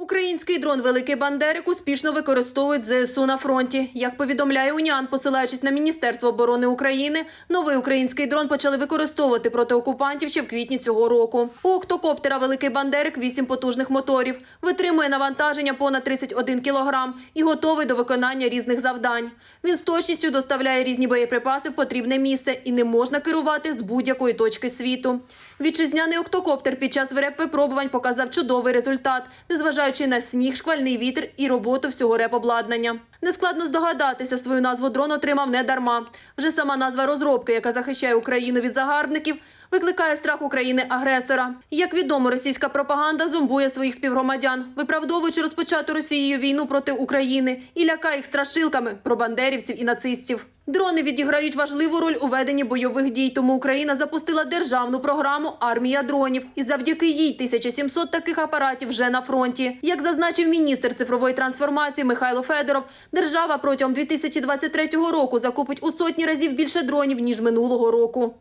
Український дрон Великий Бандерик успішно використовують ЗСУ на фронті. Як повідомляє УНІАН, посилаючись на Міністерство оборони України, новий український дрон почали використовувати проти окупантів ще в квітні цього року. У октокоптера Великий Бандерик 8 потужних моторів, витримує навантаження понад 31 кілограм і готовий до виконання різних завдань. Він з точністю доставляє різні боєприпаси в потрібне місце і не можна керувати з будь-якої точки світу. Вітчизняний октокоптер під час ВРЕП випробувань показав чудовий результат, незважаючи на сніг, шквальний вітер і роботу всього репобладнання. Нескладно здогадатися, свою назву дрон отримав не дарма. Вже сама назва розробки, яка захищає Україну від загарбників, викликає страх України-агресора. Як відомо, російська пропаганда зомбує своїх співгромадян, виправдовуючи розпочату Росією війну проти України і лякає їх страшилками про бандерівців і нацистів. Дрони відіграють важливу роль у веденні бойових дій, тому Україна запустила державну програму Армія дронів. І завдяки їй 1700 таких апаратів вже на фронті. Як зазначив міністр цифрової трансформації Михайло Федоров, держава протягом 2023 року закупить у сотні разів більше дронів ніж минулого року.